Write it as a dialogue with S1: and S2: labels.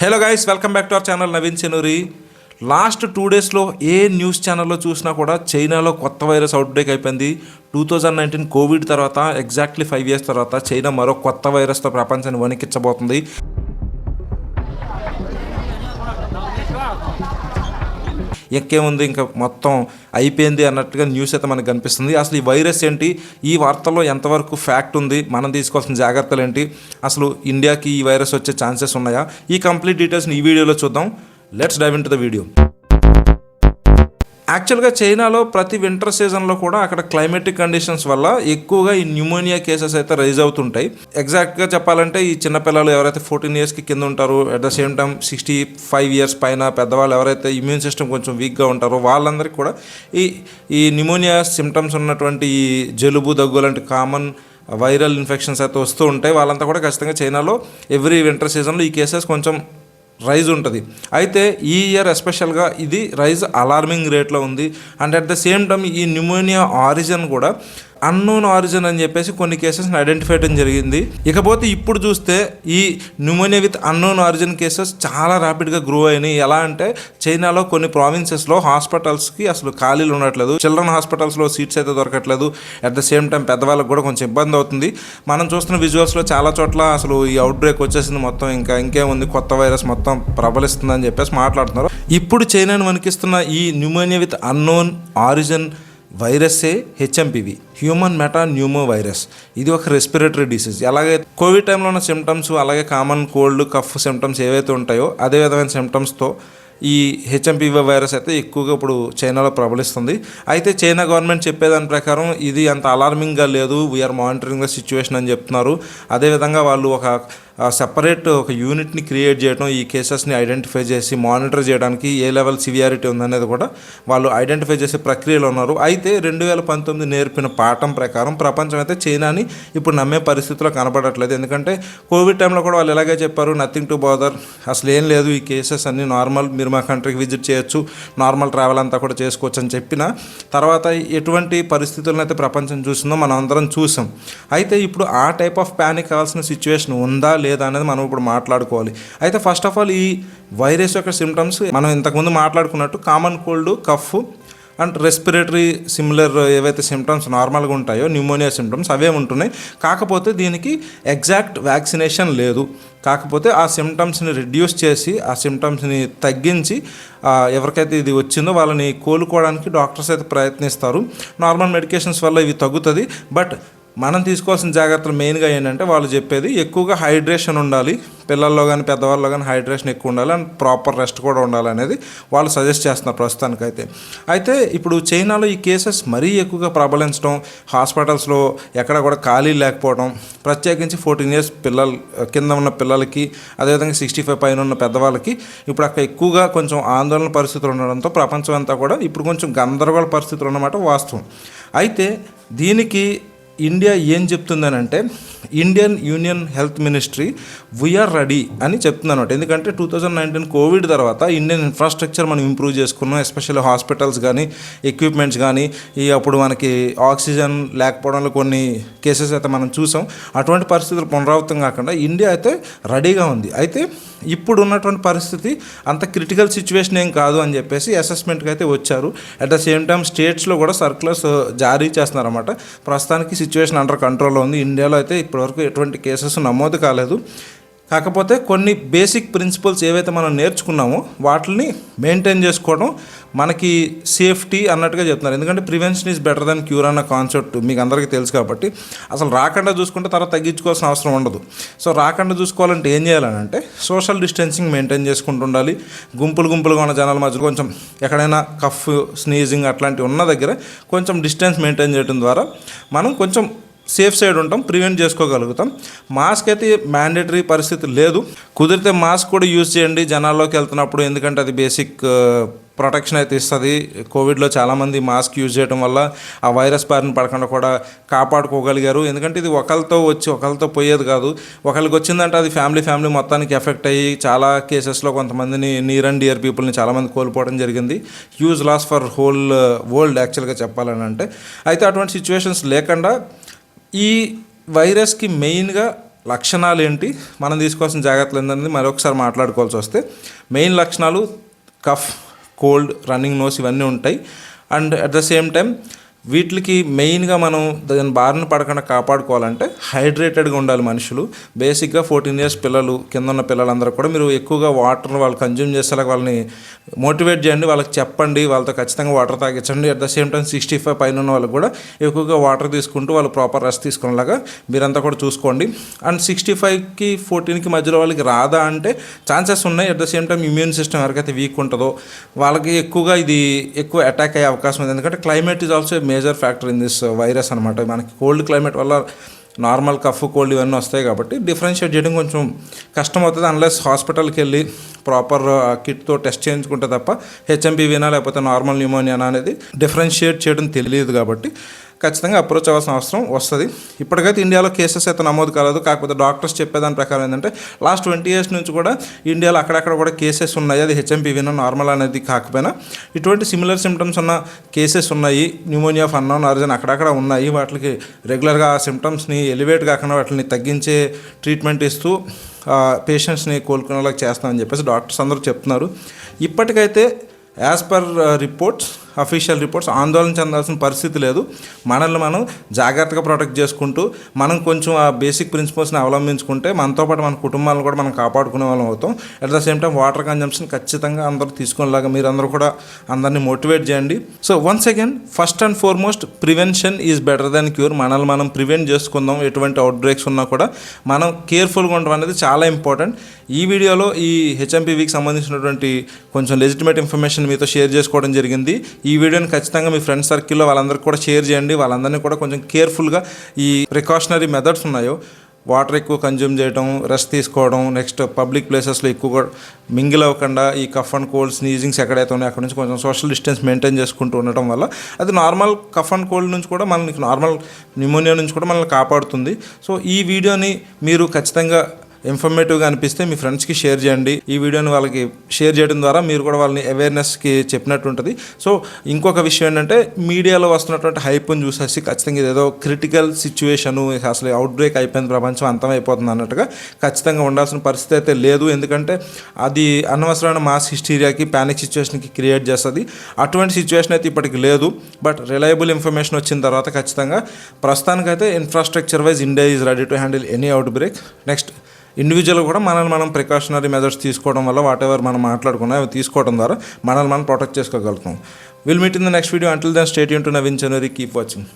S1: Hello guys welcome back to our channel Naveen Chenuri last two డేస్లో ఏ news ఛానల్లో చూసినా కూడా చైనాలో కొత్త వైరస్ అవుట్బ్రేక్ అయిపోయింది. టూ థౌజండ్ నైన్టీన్ కోవిడ్ తర్వాత ఎగ్జాక్ట్లీ ఫైవ్ ఇయర్స్ తర్వాత చైనా మరో కొత్త వైరస్తో ప్రపంచాన్ని వణికించబోతుంది. ఇంకేముంది ఇంకా మొత్తం అయిపోయింది అన్నట్టుగా న్యూస్ అయితే మనకు కనిపిస్తుంది. అసలు ఈ వైరస్ ఏంటి? ఈ వార్తల్లో ఎంతవరకు ఫ్యాక్ట్ ఉంది? మనం తీసుకోవాల్సిన జాగ్రత్తలు ఏంటి? అసలు ఇండియాకి ఈ వైరస్ వచ్చే ఛాన్సెస్ ఉన్నాయా? ఈ కంప్లీట్ డీటెయిల్స్ని ఈ వీడియోలో చూద్దాం. Let's dive in to the video యాక్చువల్గా చైనాలో ప్రతి వింటర్ సీజన్లో కూడా అక్కడ క్లైమేటిక్ కండిషన్స్ వల్ల ఎక్కువగా ఈ న్యూమోనియా కేసెస్ అయితే రైజ్ అవుతుంటాయి. ఎగ్జాక్ట్గా చెప్పాలంటే ఈ చిన్నపిల్లలు ఎవరైతే ఫోర్టీన్ ఇయర్స్కి కింద ఉంటారో at the same time sixty five years పైన పెద్దవాళ్ళు ఎవరైతే ఇమ్యూన్ సిస్టమ్ కొంచెం వీక్గా ఉంటారో వాళ్ళందరికీ కూడా ఈ ఈ న్యూమోనియా సిమ్టమ్స్ ఉన్నటువంటి ఈ జలుబు దగ్గు లాంటి కామన్ వైరల్ ఇన్ఫెక్షన్స్ అయితే వస్తూ ఉంటాయి. వాళ్ళంతా కూడా ఖచ్చితంగా చైనాలో ఎవ్రీ వింటర్ సీజన్లో ఈ కేసెస్ కొంచెం రైజ్ ఉంటుంది. అయితే ఈ ఇయర్ ఎస్పెషల్గా ఇది రైజ్ అలార్మింగ్ రేట్లో ఉంది. And at the same time ఈ న్యూమోనియా ఆరిజిన్ కూడా అన్నోన్ ఆరిజిన్ అని చెప్పేసి కొన్ని కేసెస్ని ఐడెంటిఫై చేయడం జరిగింది. ఇకపోతే ఇప్పుడు చూస్తే ఈ pneumonia with unknown origin cases చాలా ర్యాపిడ్గా గ్రో అయినాయి. ఎలా అంటే చైనాలో కొన్ని ప్రావిన్సెస్లో హాస్పిటల్స్కి అసలు ఖాళీలు ఉండట్లేదు. చిల్డ్రన్ హాస్పిటల్స్లో సీట్స్ అయితే దొరకట్లేదు. అట్ ద సేమ్ టైం పెద్దవాళ్ళకి కూడా కొంచెం ఇబ్బంది అవుతుంది. మనం చూస్తున్న విజువల్స్లో చాలా చోట్ల అసలు ఈ అవుట్ బ్రేక్ వచ్చేసింది మొత్తం. ఇంకా ఇంకేముంది? కొత్త వైరస్ మొత్తం ప్రబలిస్తుందని చెప్పేసి మాట్లాడుతున్నారు. ఇప్పుడు చైనాను వణికిస్తున్న ఈ న్యూమోనియా విత్ అన్నోన్ ఆరిజిన్ వైరస్సే HMPV human metapneumovirus ఇది ఒక రెస్పిరేటరీ డిసీజ్ అలాగే కోవిడ్ టైంలో ఉన్న సిమ్టమ్స్ అలాగే కామన్ కోల్డ్ కఫ్ సిమ్టమ్స్ ఏవైతే ఉంటాయో అదే విధమైన సిమ్టమ్స్తో ఈ హెచ్ఎంపివి వైరస్ అయితే ఎక్కువగా ఇప్పుడు చైనాలో ప్రబలిస్తుంది. అయితే చైనా గవర్నమెంట్ చెప్పేదాని ప్రకారం ఇది అంత అలార్మింగ్గా లేదు వీఆర్ మానిటరింగ్ ద సిచ్యువేషన్ అని చెప్తున్నారు. అదేవిధంగా వాళ్ళు ఒక సెపరేట్ ఒక యూనిట్ని క్రియేట్ చేయడం ఈ కేసెస్ని ఐడెంటిఫై చేసి మానిటర్ చేయడానికి ఏ లెవెల్ సివియారిటీ ఉందనేది కూడా వాళ్ళు ఐడెంటిఫై చేసే ప్రక్రియలో ఉన్నారు. అయితే రెండు వేల పంతొమ్మిది నేర్పిన పాఠం ప్రకారం ప్రపంచం అయితే చైనాని ఇప్పుడు నమ్మే పరిస్థితిలో కనపడట్లేదు. ఎందుకంటే కోవిడ్ టైంలో కూడా వాళ్ళు ఎలాగే చెప్పారు నథింగ్ టు బాదర్ అసలు ఏం లేదు ఈ కేసెస్ అన్ని నార్మల్ మీరు మా కంట్రీకి విజిట్ చేయొచ్చు. నార్మల్ ట్రావెల్ అంతా కూడా చేసుకోవచ్చు అని చెప్పిన తర్వాత ఎటువంటి పరిస్థితులను అయితే ప్రపంచం చూసిందో మనం అందరం చూసాం. అయితే ఇప్పుడు ఆ టైప్ ఆఫ్ ప్యానిక్ కావాల్సిన సిచ్యువేషన్ ఉందా లేదా అనేది మనం ఇప్పుడు మాట్లాడుకోవాలి. అయితే ఫస్ట్ ఆఫ్ ఆల్ ఈ వైరస్ యొక్క సిమ్టమ్స్ మనం ఇంతకుముందు మాట్లాడుకున్నట్టు common cold cough and respiratory similar ఏవైతే సిమ్టమ్స్ నార్మల్గా ఉంటాయో న్యూమోనియా సిమ్టమ్స్ అవే ఉంటున్నాయి. కాకపోతే దీనికి ఎగ్జాక్ట్ వ్యాక్సినేషన్ లేదు. కాకపోతే ఆ సిమ్టమ్స్ని రిడ్యూస్ చేసి ఆ సిమ్టమ్స్ని తగ్గించి ఎవరికైతే ఇది వచ్చిందో వాళ్ళని కోలుకోవడానికి డాక్టర్స్ అయితే ప్రయత్నిస్తారు. నార్మల్ మెడికేషన్స్ వల్ల ఇవి తగ్గుతుంది. బట్ మనం తీసుకోవాల్సిన జాగ్రత్తలు మెయిన్గా ఏంటంటే వాళ్ళు చెప్పేది ఎక్కువగా హైడ్రేషన్ ఉండాలి. పిల్లల్లో కానీ పెద్దవాళ్ళలో కానీ హైడ్రేషన్ ఎక్కువ ఉండాలి అండ్ ప్రాపర్ రెస్ట్ కూడా ఉండాలనేది వాళ్ళు సజెస్ట్ చేస్తున్నారు ప్రస్తుతానికైతే. అయితే ఇప్పుడు చైనాలో ఈ కేసెస్ మరీ ఎక్కువగా ప్రబలించడం హాస్పిటల్స్లో ఎక్కడ కూడా ఖాళీ లేకపోవడం ప్రత్యేకించి ఫోర్టీన్ ఇయర్స్ పిల్లలు కింద ఉన్న పిల్లలకి అదేవిధంగా సిక్స్టీ ఫైవ్ పైన ఉన్న పెద్దవాళ్ళకి ఇప్పుడు అక్కడ ఎక్కువగా కొంచెం ఆందోళన పరిస్థితులు ఉండడంతో ప్రపంచం అంతా కూడా ఇప్పుడు కొంచెం గందరగోళ పరిస్థితులు ఉన్నమాట వాస్తవం. అయితే దీనికి ఇండియా ఏం చెప్తుందనంటే Indian union health ministry we are ready అని చెప్తుందన్నమాట. ఎందుకంటే టూ థౌజండ్ నైన్టీన్ కోవిడ్ తర్వాత ఇండియన్ ఇన్ఫ్రాస్ట్రక్చర్ మనం ఇంప్రూవ్ చేసుకున్నాం ఎస్పెషల్లీ హాస్పిటల్స్ కానీ ఎక్విప్మెంట్స్ కానీ ఈ అప్పుడు మనకి ఆక్సిజన్ లేకపోవడంలో కొన్ని కేసెస్ అయితే మనం చూసాం. అటువంటి పరిస్థితులు పునరావృతం కాకుండా ఇండియా అయితే రెడీగా ఉంది. అయితే ఇప్పుడు ఉన్నటువంటి పరిస్థితి అంత క్రిటికల్ సిచ్యువేషన్ ఏం కాదు అని చెప్పేసి అసెస్మెంట్కి అయితే వచ్చారు. అట్ ద సేమ్ టైం స్టేట్స్లో కూడా సర్క్యులర్స్ uh, జారీ చేస్తున్నారన్నమాట. ప్రస్తుతానికి సిచ్యువేషన్ అండర్ కంట్రోల్లో ఉంది. ఇండియాలో అయితే ఇప్పటివరకు ఎటువంటి కేసెస్ నమోదు కాలేదు. కాకపోతే కొన్ని బేసిక్ ప్రిన్సిపల్స్ ఏవైతే మనం నేర్చుకున్నామో వాటిని మెయింటైన్ చేసుకోవడం మనకి సేఫ్టీ అన్నట్టుగా చెప్తున్నారు. ఎందుకంటే prevention is better than cure అన్న కాన్సెప్ట్ మీకు అందరికీ తెలుసు కాబట్టి అసలు రాకుండా చూసుకుంటే తర్వాత తగ్గించుకోవాల్సిన అవసరం ఉండదు. సో రాకుండా చూసుకోవాలంటే ఏం చేయాలంటే సోషల్ డిస్టెన్సింగ్ మెయింటైన్ చేసుకుంటూ ఉండాలి. గుంపులు గుంపులుగా ఉన్న జనాల మధ్య కొంచెం ఎక్కడైనా కఫ్ స్నీజింగ్ అట్లాంటివి ఉన్న దగ్గర కొంచెం డిస్టెన్స్ మెయింటైన్ చేయడం ద్వారా మనం కొంచెం సేఫ్ సైడ్ ఉంటాం ప్రివెంట్ చేసుకోగలుగుతాం. మాస్క్ అయితే మ్యాండేటరీ పరిస్థితి లేదు. కుదిరితే మాస్క్ కూడా యూజ్ చేయండి. జనాల్లోకి వెళ్తున్నప్పుడు ఎందుకంటే అది బేసిక్ ప్రొటెక్షన్ uh, అయితే ఇస్తుంది. కోవిడ్లో చాలామంది మాస్క్ యూజ్ చేయడం వల్ల ఆ వైరస్ బారిన పడకుండా కూడా కాపాడుకోగలిగారు. ఎందుకంటే ఇది ఒకరితో వచ్చి ఒకరితో పోయేది కాదు. ఒకరికి వచ్చిందంటే అది ఫ్యామిలీ ఫ్యామిలీ మొత్తానికి ఎఫెక్ట్ అయ్యి చాలా కేసెస్లో కొంతమందిని నియర్ అండ్ డియర్ పీపుల్ని చాలామంది కోల్పోవడం జరిగింది. Huge loss for whole world యాక్చువల్గా చెప్పాలని అంటే. అయితే అటువంటి సిచ్యువేషన్స్ లేకుండా ఈ వైరస్కి మెయిన్గా లక్షణాలు ఏంటి మనం తీసుకోవాల్సిన జాగ్రత్తలు ఏంటనేది మరొకసారి మాట్లాడుకోవాల్సి వస్తే మెయిన్ లక్షణాలు కఫ్ కోల్డ్ రన్నింగ్ నోస్ ఇవన్నీ ఉంటాయి. And at the same time వీటికి మెయిన్గా మనం దాని బారిన పడకుండా కాపాడుకోవాలంటే హైడ్రేటెడ్గా ఉండాలి మనుషులు. బేసిక్గా ఫోర్టీన్ ఇయర్స్ పిల్లలు కింద ఉన్న పిల్లలందరూ కూడా మీరు ఎక్కువగా వాటర్ వాళ్ళు కన్జ్యూమ్ చేసేలా వాళ్ళని మోటివేట్ చేయండి వాళ్ళకి చెప్పండి వాళ్ళతో ఖచ్చితంగా water తాగించండి. At the same time sixty five పైన ఉన్న వాళ్ళు కూడా ఎక్కువగా వాటర్ తీసుకుంటూ వాళ్ళు ప్రాపర్ రెస్ట్ తీసుకునేలాగా మీరంతా కూడా చూసుకోండి. అండ్ సిక్స్టీ ఫైవ్కి ఫోర్టీన్కి మధ్యలో వాళ్ళకి రాదా అంటే ఛాన్సెస్ ఉన్నాయి. At the same time immune system ఎవరికైతే వీక్ ఉంటుందో వాళ్ళకి ఎక్కువగా ఇది ఎక్కువ అటాక్ అయ్యే అవకాశం ఉంది. ఎందుకంటే climate is also major factor in this virus అనమాట మనకి కోల్డ్ క్లైమేట్ వల్ల నార్మల్ కఫ్ కోల్డ్ ఇవన్నీ వస్తాయి కాబట్టి డిఫరెన్షియేట్ చేయడం కొంచెం కష్టం అవుతుంది అన్లెస్ హాస్పిటల్కి వెళ్ళి ప్రాపర్ కిట్తో టెస్ట్ చేయించుకుంటే తప్ప హెచ్ఎంపీవీనా లేకపోతే నార్మల్ న్యూమోనియానా అనేది డిఫరెన్షియేట్ చేయడం తెలియదు కాబట్టి ఖచ్చితంగా అప్రోచ్ అవ్వాల్సిన అవసరం వస్తుంది. ఇప్పటికైతే ఇండియాలో కేసెస్ అయితే నమోదు కాలేదు. కాకపోతే డాక్టర్స్ చెప్పేదాని ప్రకారం ఏంటంటే లాస్ట్ ట్వంటీ ఇయర్స్ నుంచి కూడా ఇండియాలో అక్కడక్కడ కూడా కేసెస్ ఉన్నాయి. అది హెచ్ఎంపీవీనా నార్మల్ అనేది కాకపోయినా ఇటువంటి సిమిలర్ సిమ్టమ్స్ ఉన్న కేసెస్ ఉన్నాయి. న్యూమోనియా ఫన్ అన్నోన్ ఆరిజన్ అక్కడక్కడ ఉన్నాయి. వాటికి రెగ్యులర్గా ఆ సిమ్టమ్స్ని ఎలివేట్ కాకుండా వాటిని తగ్గించే ట్రీట్మెంట్ ఇస్తూ పేషెంట్స్ని కోలుకునేలాగా చేస్తామని చెప్పేసి డాక్టర్స్ అందరూ చెప్తున్నారు. ఇప్పటికైతే as per reports official reports ఆందోళన చెందాల్సిన పరిస్థితి లేదు. మనల్ని మనం జాగ్రత్తగా ప్రొటెక్ట్ చేసుకుంటూ మనం కొంచెం ఆ బేసిక్ ప్రిన్సిపల్స్ని అవలంబించుకుంటే మనతో పాటు మన కుటుంబాలను కూడా మనం కాపాడుకునే వాళ్ళం అవుతాం. At the same time water consumption ఖచ్చితంగా అందరూ తీసుకునేలాగా మీరు అందరూ కూడా అందరినీ మోటివేట్ చేయండి. So once again first and foremost prevention is better than cure మనల్ని మనం ప్రివెంట్ చేసుకుందాం. ఎటువంటి అవుట్ బ్రేక్స్ ఉన్నా కూడా మనం కేర్ఫుల్గా ఉండడం అనేది చాలా ఇంపార్టెంట్ ఈ వీడియోలో ఈ హెచ్ఎంపీవీకి సంబంధించినటువంటి కొంచెం లెజిటిమేట్ ఇన్ఫర్మేషన్ మీతో షేర్ చేసుకోవడం జరిగింది. ఈ వీడియోని ఖచ్చితంగా మీ ఫ్రెండ్ సర్కిల్లో వాళ్ళందరికీ కూడా షేర్ చేయండి. వాళ్ళందరినీ కూడా కొంచెం కేర్ఫుల్గా ఈ ప్రికాషనరీ మెథడ్స్ ఉన్నాయో. వాటర్ ఎక్కువ కన్జ్యూమ్ చేయడం రెస్ట్ తీసుకోవడం నెక్స్ట్ పబ్లిక్ ప్లేసెస్లో ఎక్కువగా మింగిల్ అవ్వకుండా ఈ కఫ్ అండ్ కోల్డ్ స్నీజింగ్స్ ఎక్కడైతే ఉన్నాయో అక్కడ నుంచి కొంచెం సోషల్ డిస్టెన్స్ మెయింటైన్ చేసుకుంటూ ఉండటం వల్ల అది నార్మల్ కఫ్ అండ్ కోల్డ్ నుంచి కూడా మనకి నార్మల్ న్యూమోనియా నుంచి కూడా మనల్ని కాపాడుతుంది. సో ఈ వీడియోని మీరు ఖచ్చితంగా ఇన్ఫర్మేటివ్గా అనిపిస్తే మీ ఫ్రెండ్స్కి షేర్ చేయండి. ఈ వీడియోని వాళ్ళకి షేర్ చేయడం ద్వారా మీరు కూడా వాళ్ళని అవేర్నెస్కి చెప్పినట్టు ఉంటుంది. సో ఇంకొక విషయం ఏంటంటే మీడియాలో వస్తున్నటువంటి హైప్ని చూసేసి ఖచ్చితంగా ఇదేదో క్రిటికల్ సిచ్యువేషను అసలు అవుట్ బ్రేక్ అయిపోయింది ప్రపంచం అంతం అయిపోతుంది అన్నట్టుగా ఖచ్చితంగా ఉండాల్సిన పరిస్థితి అయితే లేదు. ఎందుకంటే అది అనవసరమైన మాస్ హిస్టీరియాకి ప్యానిక్ సిచ్యువేషన్కి క్రియేట్ చేస్తుంది. అటువంటి సిచ్యువేషన్ అయితే ఇప్పటికి లేదు. బట్ రిలయబుల్ ఇన్ఫర్మేషన్ వచ్చిన తర్వాత ఖచ్చితంగా ప్రస్తుతానికైతే infrastructure wise India is ready to handle any outbreak next individual కూడా మనల్ని మనం ప్రికాషనరీ మెజర్స్ తీసుకోవడం వల్ల వాట్ ఎవర్ మనం మాట్లాడుకున్నా అవి తీసుకోవడం ద్వారా మనల్ని మనం ప్రొటెక్ట్ చేసుకోగలుగుతాం. Will meet in the next video until then stay Yoon to Naveen జనవరి కీప్ వాచింగ్